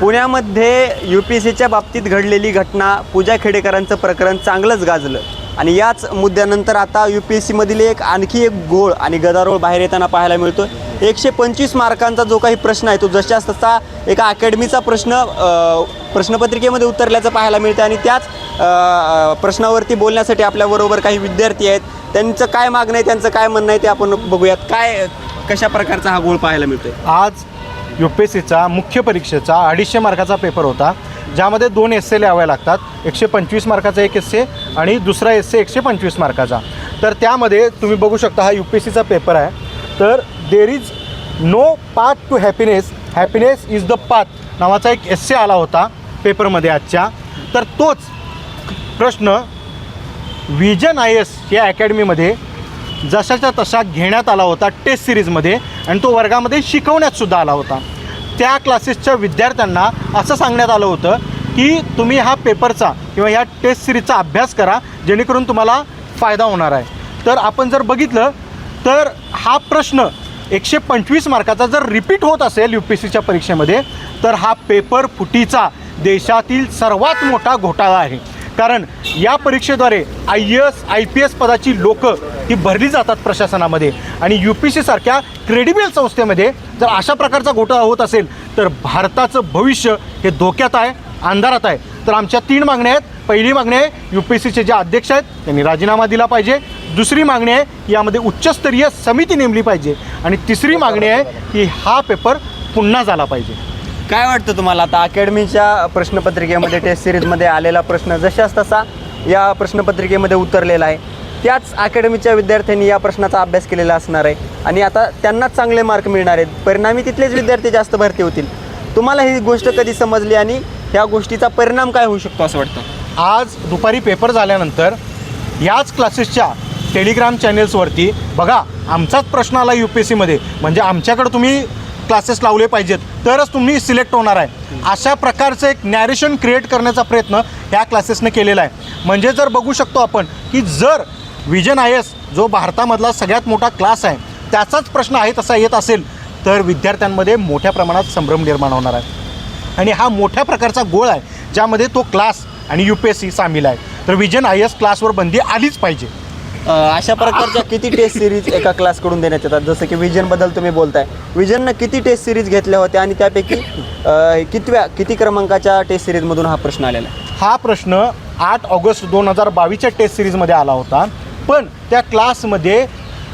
पुण्यामध्ये you P S सीच्या बाबतीत घडलेली घटना पूजा खेडेकरांचं प्रकरण चांगलंच गाजलं. आणि याच मुद्द्यानंतर आता यू पी एस सीमधील एक आणखी एक गोळ आणि गदारोळ बाहेर येताना पाहायला मिळतो एकशे पंचवीस मार्कांचा जो काही प्रश्न आहे तो जशाच तसा एका अकॅडमीचा प्रश्न प्रश्नपत्रिकेमध्ये उतरल्याचं पाहायला मिळतं आणि त्याच प्रश्नावरती बोलण्यासाठी आपल्याबरोबर काही विद्यार्थी आहेत. त्यांचं काय मागणं आहे त्यांचं काय म्हणणं आहे ते आपण बघूयात. काय कशा प्रकारचा हा गोळ पाहायला मिळतो आज यू पी एस सीचा मुख्य परीक्षेचा अडीचशे मार्काचा पेपर होता ज्यामध्ये दोन एस्से लिहावे लागतात. एकशे पंचवीस मार्काचा एक एस्से आणि दुसरा एस्से एकशे पंचवीस मार्काचा. तर त्यामध्ये तुम्ही बघू शकता हा यू पी एस सीचा पेपर आहे. तर there is no path to happiness happiness is the path नावाचा एक एस्से आला होता पेपरमध्ये आजच्या. तर तोच प्रश्न विजन आय एस या अकॅडमीमध्ये जशाच्या तशा घेण्यात आला होता टेस्ट सिरीजमध्ये आणि तो वर्गामध्ये शिकवण्यातसुद्धा आला होता. त्या क्लासेसच्या विद्यार्थ्यांना असं सांगण्यात आलं होतं की तुम्ही हा पेपरचा किंवा ह्या टेस्ट सिरीजचा अभ्यास करा जेणेकरून तुम्हाला फायदा होणार आहे. तर आपण जर बघितलं तर हा प्रश्न एकशे पंचवीस मार्काचा जर रिपीट होत असेल यू पी एस सीच्या परीक्षेमध्ये तर हा पेपर फुटीचा देशातील सर्वात मोठा घोटाळा आहे. कारण या परीक्षेद्वारे I A S I P पदाची लोक ही भरली जातात प्रशासनामध्ये. आणि यू पी सी सारख्या क्रेडिबल संस्थेमध्ये जर अशा प्रकारचा घोटाळा होत असेल तर भारताचं भविष्य हे धोक्यात आहे अंधारात आहे. तर आमच्या तीन मागण्या आहेत. पहिली मागणी आहे यू पी सीचे जे अध्यक्ष आहेत त्यांनी राजीनामा दिला पाहिजे. दुसरी मागणी आहे यामध्ये उच्चस्तरीय समिती नेमली पाहिजे. आणि तिसरी मागणी आहे की हा पेपर पुन्हा झाला पाहिजे. काय वाटतं तुम्हाला? आता अकॅडमीच्या प्रश्नपत्रिकेमध्ये टेस्ट सिरीजमध्ये आलेला प्रश्न जशाच तसा या प्रश्नपत्रिकेमध्ये उतरलेला आहे. त्याच अकॅडमीच्या विद्यार्थ्यांनी या प्रश्नाचा अभ्यास केलेला असणार आहे. आणि आता त्यांनाच चांगले मार्क मिळणार आहेत. परिणामी तिथलेच विद्यार्थी जास्त भरती होतील. तुम्हाला ही गोष्ट कधी समजली आणि ह्या गोष्टीचा परिणाम काय होऊ शकतो असं वाटतं? आज दुपारी पेपर झाल्यानंतर याच क्लासेसच्या टेलिग्राम चॅनेल्सवरती बघा आमचाच प्रश्न आला यू पी एस सीमध्ये म्हणजे आमच्याकडं तुम्ही क्लासेस लावले पाहिजेत. तरच तुम्ही सिलेक्ट होणार आहे. अशा प्रकारचं एक नॅरेशन क्रिएट करण्याचा प्रयत्न ह्या क्लासेसने केलेला आहे. म्हणजे जर बघू शकतो आपण की जर विजन आय एस जो भारतामधला सगळ्यात मोठा क्लास आहे त्याचाच प्रश्न आहे तसा येत असेल तर विद्यार्थ्यांमध्ये मोठ्या प्रमाणात संभ्रम निर्माण होणार आहे. आणि हा मोठ्या प्रकारचा गोळ आहे ज्यामध्ये तो क्लास आणि यू पी एस सी सामील आहे. तर विजन आय एस क्लासवर बंदी आलीच पाहिजे. अशा प्रकारच्या किती टेस्ट सिरीज एका क्लासकडून देण्यात येतात? जसं की विजनबद्दल तुम्ही बोलताय. विजननं किती टेस्ट सिरीज घेतल्या होत्या आणि त्यापैकी कितव्या किती क्रमांकाच्या टेस्ट सिरीजमधून हा प्रश्न आलेला आहे? हा प्रश्न आठ ऑगस्ट दोन हजार बावीसच्या टेस्ट सिरीजमध्ये आला होता. पण त्या क्लासमध्ये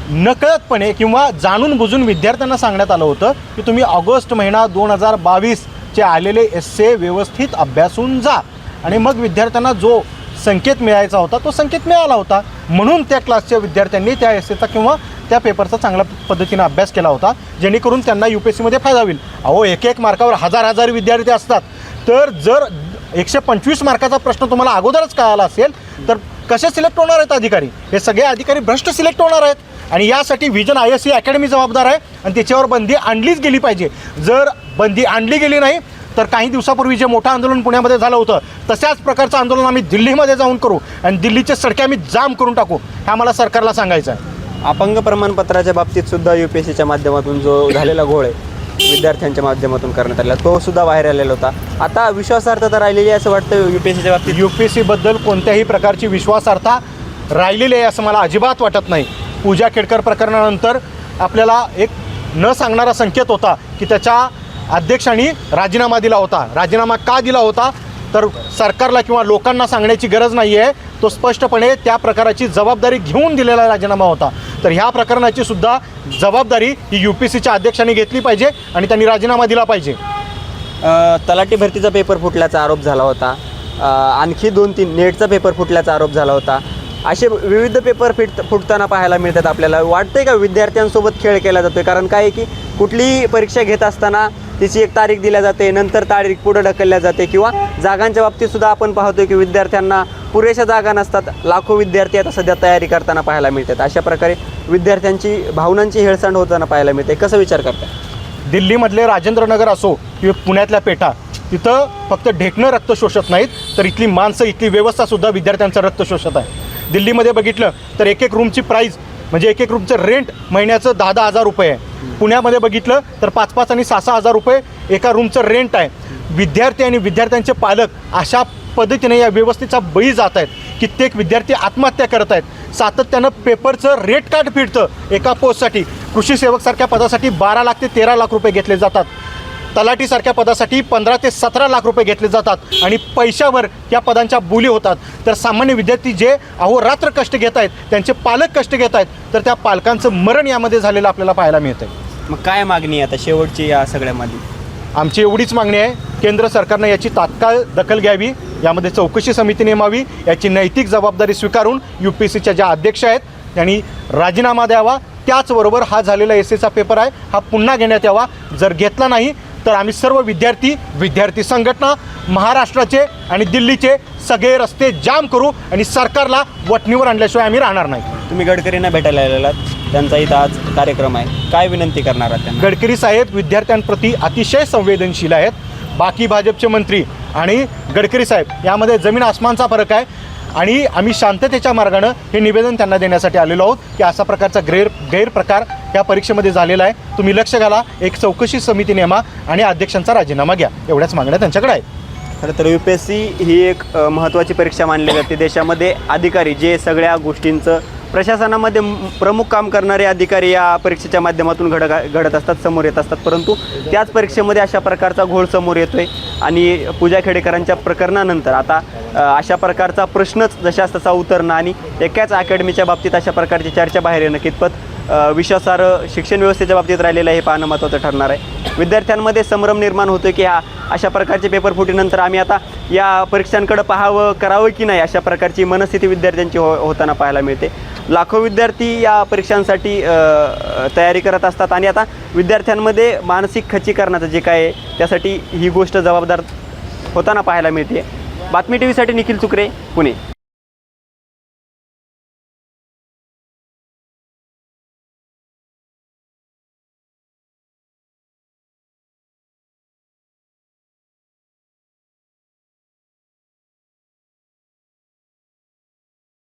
नकळतपणे किंवा जाणून बुजून विद्यार्थ्यांना सांगण्यात आलं होतं की तुम्ही ऑगस्ट महिना दोन हजार बावीसचे आलेले एस्से व्यवस्थित अभ्यासून जा. आणि मग विद्यार्थ्यांना जो संकेत मिळायचा होता तो संकेत मिळाला होता. म्हणून त्या क्लासच्या विद्यार्थ्यांनी त्या एस्सेचा किंवा त्या पेपरचा चांगल्या पद्धतीने अभ्यास केला होता जेणेकरून त्यांना यू पी एस सीमध्ये फायदा होईल. अहो एक एक मार्कावर हजार हजार विद्यार्थी असतात. तर जर एकशे पंचवीस मार्काचा प्रश्न तुम्हाला अगोदरच कळाला असेल तर कसे सिलेक्ट होणार आहेत अधिकारी? हे सगळे अधिकारी भ्रष्ट सिलेक्ट होणार आहेत. आणि यासाठी vision I S C academy जबाबदार आहे आणि त्याच्यावर बंदी आणलीच गेली पाहिजे. जर बंदी आणली गेली नाही तर काही दिवसापूर्वी जे मोठं आंदोलन पुण्यामध्ये झालं होतं तशाच प्रकारचं आंदोलन आम्ही दिल्लीमध्ये जाऊन करू आणि दिल्लीचे सडके आम्ही जाम करून टाकू हे आम्हाला सरकारला सांगायचं आहे. अपंग प्रमाणपत्राच्या बाबतीत सुद्धा यू पी एस सीच्या माध्यमातून जो झालेला घोळ आहे विद्यार्थ्यांच्या माध्यमातून करण्यात आलेला तो सुद्धा बाहेर आलेला होता. आता विश्वासार्हता राहिलेली आहे असं वाटतं यू पी एस सीच्या बाबतीत? यू पी एस सीबद्दल कोणत्याही प्रकारची विश्वासार्हता राहिलेली आहे असं मला अजिबात वाटत नाही. पूजा खेडकर प्रकरणानंतर आपल्याला एक न सांगणारा संकेत होता की त्याच्या अध्यक्षांनी राजीनामा दिला होता. राजीनामा का दिला होता? तर सरकारला किंवा लोकांना सांगण्याची गरज नाही आहे तो स्पष्टपणे त्या प्रकाराची जबाबदारी घेऊन दिलेला राजीनामा होता. तर ह्या प्रकरणाची सुद्धा जबाबदारी ही यू पी सीच्या अध्यक्षांनी घेतली पाहिजे आणि त्यांनी राजीनामा दिला पाहिजे. तलाठी भरतीचा पेपर फुटल्याचा आरोप झाला होता. आणखी दोन तीन नेटचा पेपर फुटल्याचा आरोप झाला होता. असे विविध पेपर फिट फुटताना पाहायला मिळतात आपल्याला. वाटतंय का विद्यार्थ्यांसोबत खेळ केला जातोय? कारण काय आहे की कुठलीही परीक्षा घेत असताना तिची एक तारीख दिल्या जाते नंतर तारीख पुढे ढकलल्या जाते किंवा जागांच्या बाबतीत सुद्धा आपण पाहतो की विद्यार्थ्यांना पुरेशा जागा नसतात. लाखो विद्यार्थी आता सध्या तयारी करताना पाहायला मिळतात. अशा प्रकारे विद्यार्थ्यांची भावनांची हेळसांड होताना पाहायला मिळते. कसं विचार करताय? दिल्लीमधले राजेंद्रनगर असो किंवा पुण्यातल्या पेठा तिथं फक्त ढेकणं रक्त शोषत नाहीत तर इथली माणसं इथली व्यवस्थासुद्धा विद्यार्थ्यांचं रक्त शोषत आहे. दिल्लीमध्ये बघितलं तर एक एक रूमची प्राईस म्हणजे एक एक रूमचं रेंट महिन्याचं दहा दहा हजार रुपये आहे. पुण्यामध्ये बघितलं तर पाच पाच आणि सहा सहा हजार रुपये एका रूमचं रेंट आहे. विद्यार्थी आणि विद्यार्थ्यांचे पालक अशा पद्धतीने या व्यवस्थेचा बळी जात आहेत. कित्येक विद्यार्थी आत्महत्या करत आहेत. सातत्यानं पेपरचं रेट कार्ड फिरतं एका पोस्टसाठी कृषी सेवकसारख्या पदासाठी बारा लाख ते तेरा लाख रुपये घेतले जातात. तलाठीसारख्या पदासाठी पंधरा ते सतरा लाख रुपये घेतले जातात आणि पैशावर या पदांच्या बोली होतात. तर सामान्य विद्यार्थी जे अहोरात्र कष्ट घेत आहेत त्यांचे पालक कष्ट घेत आहेत तर त्या पालकांचं मरण यामध्ये झालेलं आपल्याला पाहायला मिळतं मग काय मागणी आहे आता शेवटची या सगळ्यामध्ये? आमची एवढीच मागणी आहे केंद्र सरकारनं याची तात्काळ दखल घ्यावी यामध्ये चौकशी समिती नेमावी याची नैतिक जबाबदारी स्वीकारून यू पी सीच्या ज्या अध्यक्ष आहेत त्यांनी राजीनामा द्यावा. त्याचबरोबर हा झालेला एस एचा पेपर आहे हा पुन्हा घेण्यात यावा. जर घेतला नाही तर आम्ही सर्व विद्यार्थी विद्यार्थी संघटना महाराष्ट्राचे आणि दिल्लीचे सगळे रस्ते जाम करू आणि सरकारला वटणीवर आणल्याशिवाय आम्ही राहणार नाही. तुम्ही गडकरींना भेटायला आलेलात त्यांचा इथं आज कार्यक्रम आहे. काय विनंती करणार आहात त्यांना? गडकरी साहेब विद्यार्थ्यांप्रती अतिशय संवेदनशील आहेत. बाकी भाजपचे मंत्री आणि गडकरी साहेब यामध्ये जमीन आसमानचा फरक आहे. आणि आम्ही शांततेच्या मार्गानं हे निवेदन त्यांना देण्यासाठी आलेलो आहोत की असा प्रकारचा गैर गैरप्रकार या परीक्षेमध्ये झालेला आहे. तुम्ही लक्ष घाला एक चौकशी समिती नेमा आणि अध्यक्षांचा राजीनामा घ्या. एवढ्याच मागण्या त्यांच्याकडे आहेत. खरं तर यू पी एस सी ही एक महत्त्वाची परीक्षा मानली जाते. देशामध्ये अधिकारी जे सगळ्या गोष्टींचं प्रशासनामध्ये प्रमुख काम करणारे अधिकारी या परीक्षेच्या माध्यमातून घड घडत असतात समोर येत असतात. परंतु त्याच परीक्षेमध्ये अशा प्रकारचा घोळ समोर येतो आहे आणि पूजा खेडेकरांच्या प्रकरणानंतर आता अशा प्रकारचा प्रश्नच जशास तसा उतरणं आणि एकाच अकॅडमीच्या बाबतीत अशा प्रकारची चर्चा बाहेर येणं कितपत विश्वासार्ह शिक्षण व्यवस्थेच्या बाबतीत राहिलेलं आहे हे पाहणं महत्त्वाचं ठरणार आहे. विद्यार्थ्यांमध्ये संभ्रम निर्माण होतो की हा अशा प्रकारचे पेपर फुटीनंतर आम्ही आता या परीक्षांकडे पाहावं करावं की नाही अशा प्रकारची मनस्थिती विद्यार्थ्यांची हो होताना पाहायला मिळते. लाखो विद्यार्थी या परीक्षांसाठी तयारी करत असतात. आणि आता विद्यार्थ्यांमध्ये मानसिक खच्चीकरणाचं जे काय आहे त्यासाठी ही गोष्ट जबाबदार होताना पाहायला मिळते. बातमी टी व्हीसाठी निखिल चुकरे पुणे.